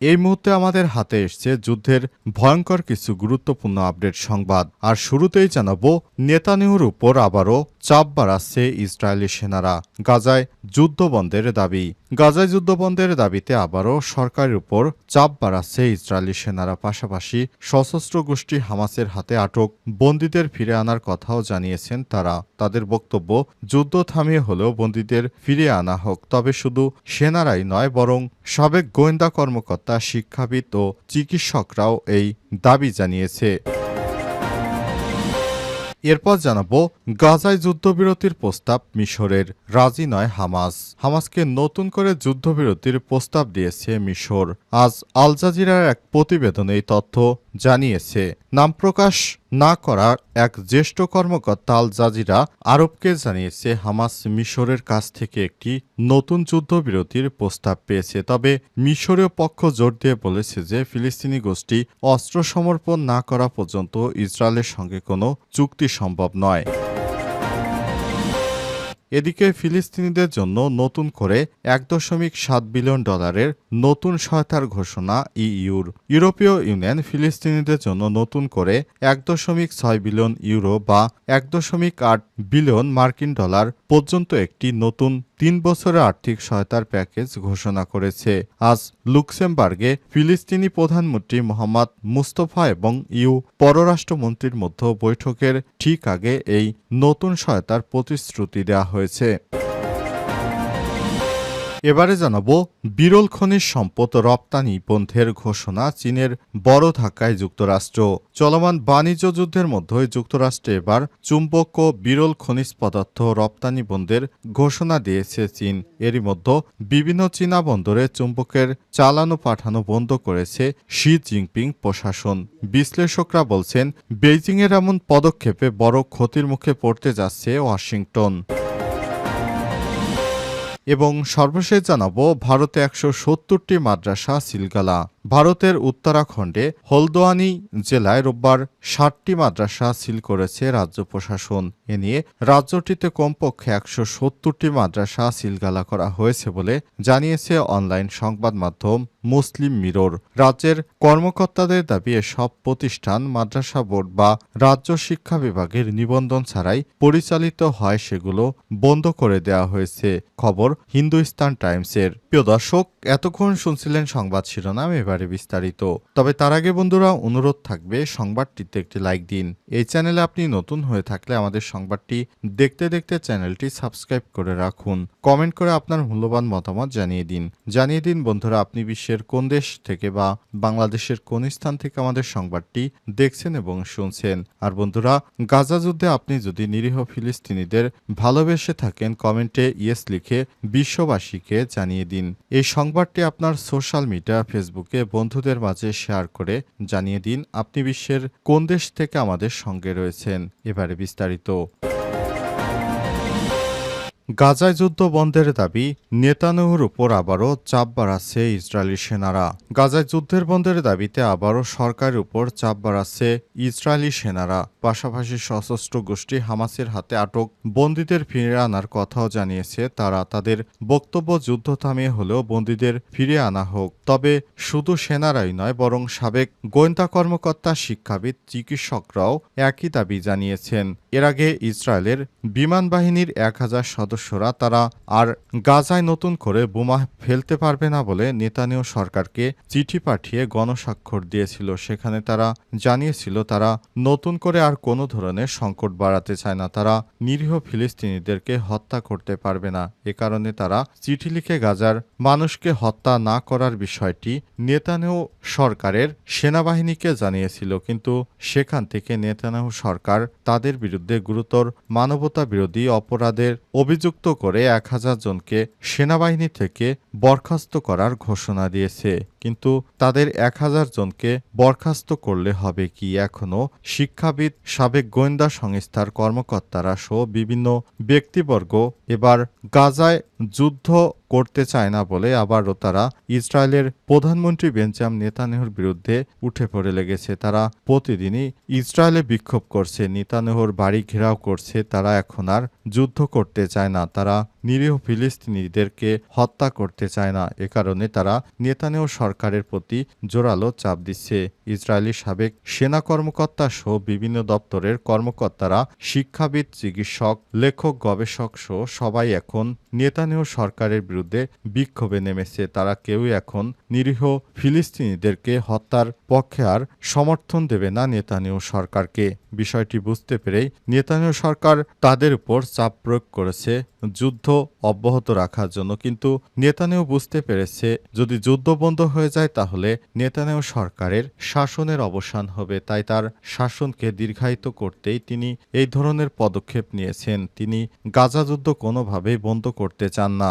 এই মুহূর্তে আমাদের হাতে এসছে যুদ্ধের ভয়ঙ্কর কিছু গুরুত্বপূর্ণ আপডেট সংবাদ। আর শুরুতেই জানাব নেতানিহুর উপর আবারও চাপ বাড়াচ্ছে ইসরায়েলি সেনারা। গাজায় যুদ্ধবন্ধের দাবি। গাজায় যুদ্ধবন্ধের দাবিতে আবারও সরকারের উপর চাপ বাড়াচ্ছে ইসরায়েলি সেনারা। পাশাপাশি সশস্ত্র গোষ্ঠী হামাসের হাতে আটক বন্দীদের ফিরে আনার কথাও জানিয়েছেন তারা। তাদের বক্তব্য, যুদ্ধ থামিয়ে হলেও বন্দীদের ফিরে আনা হোক, তবে শুধু সেনারাই নয়, বরং সাবেক গোয়েন্দা কর্মকর্তা শিক্ষাবিদ ও চিকিৎসকরাও এই দাবি জানিয়েছে। এরপর জানাব, গাজায় যুদ্ধবিরতির প্রস্তাব মিশরের রাজি নয় হামাস। হামাসকে নতুন করে যুদ্ধবিরতির প্রস্তাব দিয়েছে মিশর। আজ আল জাজিরার এক প্রতিবেদনে এই তথ্য জানিয়েছে, নাম প্রকাশ না করার এক জ্যেষ্ঠ কর্মকর্তা আল জাজিরা আরবকে জানিয়েছে, হামাস মিশরের কাছ থেকে একটি নতুন যুদ্ধবিরতির প্রস্তাব পেয়েছে। তবে মিশরীয় পক্ষ জোর দিয়ে বলেছে যে, ফিলিস্তিনি গোষ্ঠী অস্ত্র সমর্পণ না করা পর্যন্ত ইসরায়েলের সঙ্গে কোনো চুক্তি সম্ভব নয়। এদিকে ফিলিস্তিনিদের জন্য নতুন করে এক দশমিক সাত বিলিয়ন ডলারের নতুন সহায়তার ঘোষণা ইইউর। ইউরোপীয় ইউনিয়ন ফিলিস্তিনিদের জন্য নতুন করে এক দশমিক ছয় বিলিয়ন ইউরো বা এক দশমিক আট বিলিয়ন মার্কিন ডলার পর্যন্ত একটি নতুন তিন বছরের আর্থিক সহায়তার প্যাকেজ ঘোষণা করেছে। আজ লুক্সেমবার্গে ফিলিস্তিনি প্রধানমন্ত্রী মোহাম্মদ মুস্তফা এবং ইউ পররাষ্ট্রমন্ত্রীর মধ্যে বৈঠকের ঠিক আগে এই নতুন সহায়তার প্রতিশ্রুতি দেওয়া হয়েছে। এবারে জানাব, বিরল খনিজ সম্পদ রপ্তানি বন্ধের ঘোষণা চীনের বড় ধাক্কায় যুক্তরাষ্ট্র। চলমান বাণিজ্য যুদ্ধের মধ্যে যুক্তরাষ্ট্রে এবার চুম্বক ও বিরল খনিজ পদার্থ রপ্তানি বন্ধের ঘোষণা দিয়েছে চীন। এরই মধ্যে বিভিন্ন চীনা বন্দরে চুম্বকের চালানো পাঠানো বন্ধ করেছে শি জিনপিং প্রশাসন। বিশ্লেষকরা বলছেন, বেইজিংয়ের এমন পদক্ষেপে বড় ক্ষতির মুখে পড়তে যাচ্ছে ওয়াশিংটন। এবং সর্বশেষ জানাব ভারতে একশো সত্তরটি মাদ্রাসা সিলগালা। ভারতের উত্তরাখণ্ডে হলদোয়ানি জেলায় রোববার ষাটটি মাদ্রাসা সিল করেছে রাজ্য প্রশাসন। এ নিয়ে রাজ্যটিতে কমপক্ষে একশো সত্তরটি মাদ্রাসা সিলগালা করা হয়েছে বলে জানিয়েছে অনলাইন সংবাদ মাধ্যম মুসলিম মিরর। রাজ্যের কর্মকর্তাদের দাবি সব প্রতিষ্ঠান মাদ্রাসা বোর্ড বা রাজ্য শিক্ষা বিভাগের নিবন্ধন ছাড়াই পরিচালিত হয়, সেগুলো বন্ধ করে দেওয়া হয়েছে। খবর হিন্দুস্তান টাইমসের। প্রিয় দর্শক, এতক্ষণ শুনছিলেন সংবাদ শিরোনাম, এবারে বিস্তারিত। তবে তার আগে বন্ধুরা, অনুরোধ থাকবে সংবাদটিতে একটি লাইক দিন। এই চ্যানেলে আপনি নতুন হয়ে থাকলে আমাদের সংবাদটি দেখতে দেখতে চ্যানেলটি সাবস্ক্রাইব করে রাখুন। কমেন্ট করে আপনার মূল্যবান মতামত জানিয়ে দিন। জানিয়ে দিন, বন্ধুরা, আপনি বিশ্বের কোন দেশ থেকে বা বাংলাদেশের কোন স্থান থেকে আমাদের সংবাদটি দেখছেন এবং শুনছেন। আর বন্ধুরা, গাজা যুদ্ধে আপনি যদি নিরীহ ফিলিস্তিনিদের ভালোবেসে থাকেন, কমেন্টে ইয়েস লিখে বিশ্ববাসীকে জানিয়ে দিন। এই সংবাদটি আপনার সোশ্যাল মিডিয়া, ফেসবুকে বন্ধুদের মাঝে শেয়ার করে জানিয়ে দিন, আপনি বিশ্বের কোন দেশ থেকে আমাদের সঙ্গে রয়েছেন। এবারে বিস্তারিত। গাজায় যুদ্ধ বন্ধের দাবি, নেতানুহুর উপর আবারও চাপ বাড়াচ্ছে ইসরায়েলি সেনারা। গাজায় যুদ্ধের বন্ধের দাবিতে আবারও সরকারের উপর চাপ বাড়াচ্ছে ইসরায়েলি সেনারা। পাশাপাশি সশস্ত্র গোষ্ঠী হামাসের হাতে আটক বন্দীদের ফিরে আনার কথাও জানিয়েছে তারা। তাদের বক্তব্য যুদ্ধ থামিয়ে হলেও বন্দীদের ফিরে আনা হোক। তবে শুধু সেনারাই নয়, বরং সাবেক গোয়েন্দা কর্মকর্তা, শিক্ষাবিদ, চিকিৎসকরাও একই দাবি জানিয়েছেন। এর আগে ইসরায়েলের বিমান বাহিনীর এক হাজার সদস্যরা তারা আর গাজায় নতুন করে বোমা ফেলতে পারবে না বলে নেতানিয় সরকারকে চিঠি পাঠিয়ে গণস্বাক্ষর দিয়েছিল। সেখানে তারা জানিয়েছিল, তারা নতুন করে আর কোনো ধরনের সংকট বাড়াতে চায় না। তারা নিরীহ ফিলিস্তিনিদেরকে হত্যা করতে পারবে না। এ কারণে তারা চিঠি লিখে গাজার মানুষকে হত্যা না করার বিষয়টি নেতানিয়াহু সরকারের সেনাবাহিনীকে জানিয়েছিল। কিন্তু সেখান থেকে নেতানিয়াহু সরকার তাদের বিরুদ্ধে গুরুতর মানবতা বিরোধী অপরাধের অভিযুক্ত করে এক হাজার জনকে সেনাবাহিনী থেকে বরখাস্ত করার ঘোষণা দিয়েছে। কিন্তু তাদের এক হাজার জনকে বরখাস্ত করলে হবে কি এখনও শিক্ষাবিদ, সাবেক গোয়েন্দা সংস্থার কর্মকর্তারা সহ বিভিন্ন ব্যক্তিবর্গ এবার গাজায় যুদ্ধ করতে চায় না বলে আবারও তারা ইসরায়েলের প্রধানমন্ত্রী বেঞ্জাম নেতানেহর বিরুদ্ধে উঠে পড়ে লেগেছে। তারা প্রতিদিনই ইসরায়েলে বিক্ষোভ করছে, নেতানেহুর বাড়ি ঘেরাও করছে, তারা এখন আর যুদ্ধ করতে চায় না। তারা নিরীহ ফিলিস্তিনিদেরকে হত্যা করতে চায় না। এ কারণে তারা নেতানেও সরকারের প্রতি জোরালো চাপ দিচ্ছে। ইসরায়েলি সাবেক সেনা কর্মকর্তা সহ বিভিন্ন দপ্তরের কর্মকর্তারা, শিক্ষাবিদ, চিকিৎসক, লেখক, গবেষক সহ সবাই এখন নেতানেও সরকারের বিরুদ্ধে বিক্ষোভে নেমেছে। তারা কেউই এখন নিরীহ ফিলিস্তিনিদেরকে হত্যার পক্ষে আর সমর্থন দেবে না নেতানেহ সরকারকে। বিষয়টি বুঝতে পেরেই নেতানেহ সরকার তাদের উপর চাপ প্রয়োগ করেছে। যুদ্ধ অব্যাহত রাখার জন্য কিন্তু নেতানেও বুঝতে পেরেছে, যদি যুদ্ধ বন্ধ হয়ে যায় তাহলে নেতানেও সরকারের শাসনের অবসান হবে। তাই তার শাসনকে দীর্ঘায়িত করতেই তিনি এই ধরনের পদক্ষেপ নিয়েছেন। তিনি গাজা যুদ্ধ কোনোভাবেই বন্ধ করতে চান না।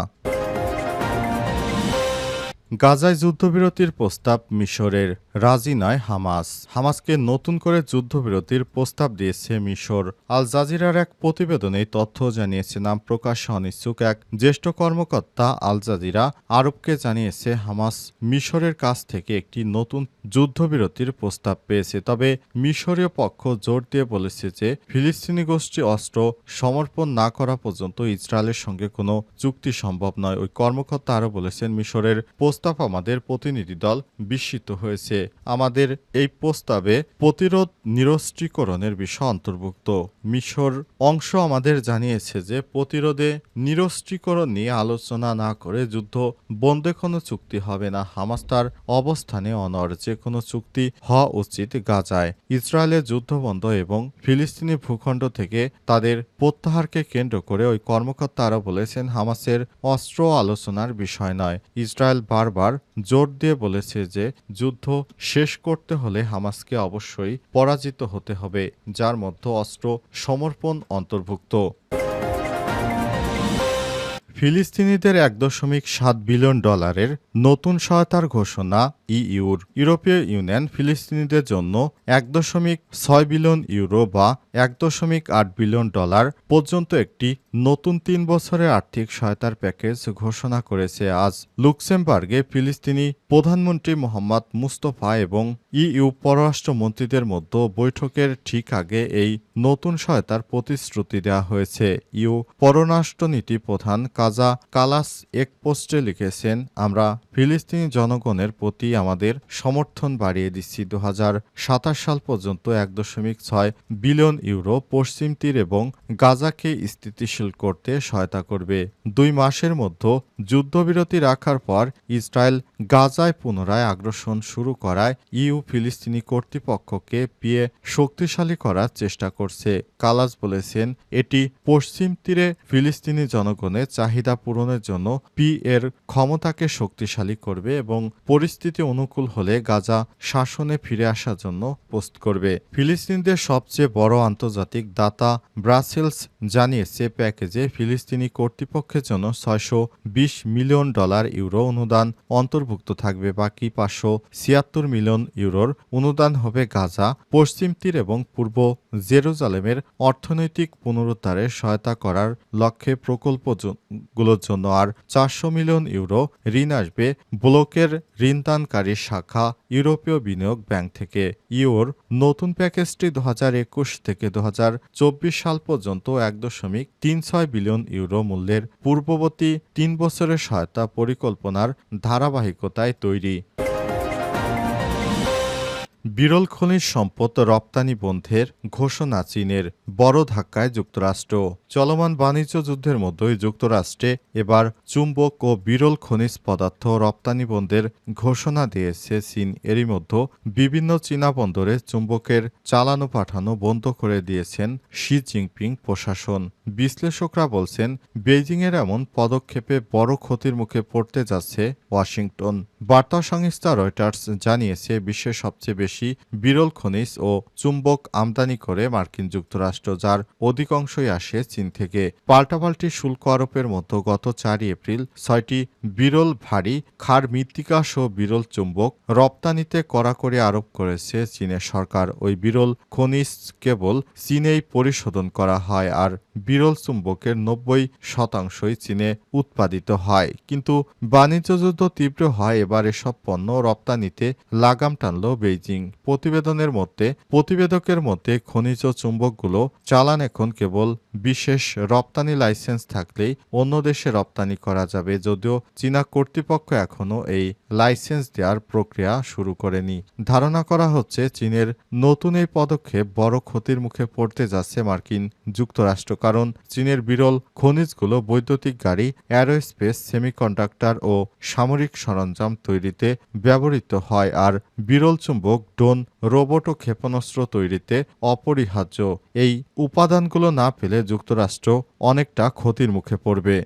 গাজায় যুদ্ধবিরতির প্রস্তাব মিশরের রাজি নয় হামাস। হামাসকে নতুন করে যুদ্ধবিরতির প্রস্তাব দিয়েছে মিশর। আল জাজিরার এক প্রতিবেদনে তথ্য জানিয়েছে, নাম প্রকাশে অনিচ্ছুক এক জ্যেষ্ঠ কর্মকর্তা আল জাজিরা আরবকে জানিয়েছে, হামাস মিশরের কাছ থেকে একটি নতুন যুদ্ধবিরতির প্রস্তাব পেয়েছে। তবে মিশরীয় পক্ষ জোর দিয়ে বলেছে যে, ফিলিস্তিনি গোষ্ঠী অস্ত্র সমর্পণ না করা পর্যন্ত ইসরায়েলের সঙ্গে কোনো চুক্তি সম্ভব নয়। ওই কর্মকর্তা আরও বলেছেন, মিশরের প্রস্তাব আমাদের প্রতিনিধি দল বিস্মিত হয়েছে। আমাদের এই প্রস্তাবে প্রতিরোধ নিরস্ত্রীকরণের বিষয় অন্তর্ভুক্ত। মিশর অংশ আমাদের জানিয়েছে যে প্রতিরোধে নিরস্ত্রীকরণ নিয়ে আলোচনা না করে যুদ্ধ বন্ধে কোনো চুক্তি হবে না। হামাস তার অবস্থানে অনর যে কোনো চুক্তি হওয়া উচিত গাজায়। ইসরায়েলের যুদ্ধবন্ধ এবং ফিলিস্তিনি ভূখণ্ড থেকে তাদের প্রত্যাহারকে কেন্দ্র করে ওই কর্মকর্তা আরও বলেছেন, হামাসের অস্ত্র আলোচনার বিষয় নয়। ইসরায়েল বারবার জোর দিয়ে বলেছে যে যুদ্ধ শেষ করতে হলে হামাসকে অবশ্যই পরাজিত হতে হবে, যার মধ্যে অস্ত্র সমর্পণ অন্তর্ভুক্ত। ফিলিস্তিনিদের এক দশমিক সাত বিলিয়ন ডলারের নতুন সহায়তার ঘোষণা ইইউর ইউরোপীয় ইউনিয়ন ফিলিস্তিনিদের জন্য এক দশমিক ছয় বিলিয়ন ইউরো বা এক দশমিক আট বিলিয়ন ডলার পর্যন্ত একটি নতুন তিন বছরের আর্থিক সহায়তার প্যাকেজ ঘোষণা করেছে আজ। লুক্সেমবার্গে ফিলিস্তিনি প্রধানমন্ত্রী মোহাম্মদ মুস্তফা এবং ইইউ পররাষ্ট্রমন্ত্রীদের মধ্যে বৈঠকের ঠিক আগে এই নতুন সহায়তার প্রতিশ্রুতি দেওয়া হয়েছে। ইউ পররাষ্ট্রনীতি প্রধান কাজা কালাস এক পোস্টে লিখেছেন, আমরা ফিলিস্তিনি জনগণের প্রতি আমাদের সমর্থন বাড়িয়ে দিচ্ছি। দু হাজার সাতাশ সাল পর্যন্ত এক দশমিক ছয় বিলিয়ন ইউরো পশ্চিম তীর এবং গাজাকে স্থিতিশীল করতে সহায়তা করবে। দুই মাসের মধ্যে যুদ্ধবিরতি রাখার পর ইসরায়েল গাজায় পুনরায় আগ্রাসন শুরু করায় ইউ ফিলিস্তিনি কর্তৃপক্ষকে পিয়ে শক্তিশালী করার চেষ্টা করছে। কালাস বলেছেন, এটি পশ্চিম তীরে ফিলিস্তিনি জনগণের চাহিদা পূরণের জন্য পি এর ক্ষমতাকে শক্তিশালী করবে এবং পরিস্থিতি অনুকূল হলে গাজা শাসনে ফিরে আসার জন্য পোস্ট করবে। ফিলিস্তিনদের সবচেয়ে বড় আন্তর্জাতিক দাতা ব্রাসেলস জানিয়েছে প্যাকেজে ফিলিস্তিনি কর্তৃপক্ষের জন্য ছয়শো বিশ মিলিয়ন ডলার ইউরো অনুদান অন্তর্ভুক্ত থাকবে। বাকি পাঁচশো ছিয়াত্তর মিলিয়ন ইউরোর অনুদান হবে গাজা, পশ্চিম তীর এবং পূর্ব জেরুজালেমের অর্থনৈতিক পুনরুদ্ধারে সহায়তা করার লক্ষ্যে প্রকল্পগুলোর জন্য আর চারশো মিলিয়ন ইউরো ঋণ আসবে ব্লকের ঋণদানকারী শাখা ইউরোপীয় বিনিয়োগ ব্যাংক থেকে। ইউর নতুন প্যাকেজটি দু হাজার একুশ থেকে দু হাজার চব্বিশ সাল পর্যন্ত এক দশমিক তিন ছয় বিলিয়ন ইউরো মূল্যের পূর্ববর্তী তিন বছরের সহায়তা পরিকল্পনার ধারাবাহিকতায় তৈরি। বিরল খনিজ সম্পদ রপ্তানি বন্ধের ঘোষণা চীনের বড় ধাক্কায় যুক্তরাষ্ট্র। চলমান বাণিজ্য যুদ্ধের মধ্যেই যুক্তরাষ্ট্রে এবার চুম্বক ও বিরল খনিজ পদার্থ রপ্তানি বন্ধের ঘোষণা দিয়েছে চীন। এরই মধ্যে বিভিন্ন চীনা বন্দরে চুম্বকের চালানো পাঠানো বন্ধ করে দিয়েছেন শি জিনপিং প্রশাসন। বিশ্লেষকরা বলছেন, বেইজিংয়ের এমন পদক্ষেপে বড় ক্ষতির মুখে পড়তে যাচ্ছে ওয়াশিংটন। বার্তা সংস্থা রয়টার্স জানিয়েছে, বিশ্বের সবচেয়ে বেশি বিরল খনিজ ও চুম্বক আমদানি করে মার্কিন যুক্তরাষ্ট্র, যার অধিকাংশই আসে চীন থেকে। পাল্টাপাল্টি শুল্ক আরোপের মতো গত চারই এপ্রিল ছয়টি বিরল ভারী খার মৃত্তিকা সহ বিরল চুম্বক রপ্তানিতে কড়াকড়ি আরোপ করেছে চীনের সরকার। ওই বিরল খনিজ কেবল চীনেই পরিশোধন করা হয় আর বিরল চুম্বকের নব্বই শতাংশই চীনে উৎপাদিত হয়। কিন্তু বাণিজ্য যুদ্ধ তীব্র হয় এবার এসব পণ্য রপ্তানিতে লাগাম টানল বেইজিং। প্রতিবেদনের মধ্যে, প্রতিবেদকের মধ্যে খনিজ চুম্বকগুলো চালান এখন কেবল বিশেষ রপ্তানি লাইসেন্স থাকলেই অন্য দেশে রপ্তানি করা যাবে, যদিও চীনা কর্তৃপক্ষ এখনও এই লাইসেন্স দেওয়ার প্রক্রিয়া শুরু করেনি। ধারণা করা হচ্ছে, চীনের নতুন এই পদক্ষেপ বড় ক্ষতির মুখে পড়তে যাচ্ছে মার্কিন যুক্তরাষ্ট্র, কারণ চীনের বিরল খনিজগুলো বৈদ্যুতিক গাড়ি, অ্যারোস্পেস, সেমিকন্ডাক্টর ও সামরিক সরঞ্জাম তৈরিতে ব্যবহৃত হয় আর বিরল চুম্বক, ড্রোন, রোবট ও ক্ষেপণাস্ত্র তৈরিতে অপরিহার্য। এই উপাদানগুলো না পেলে যুক্তরাষ্ট্র অনেকটা ক্ষতির মুখে পড়বে।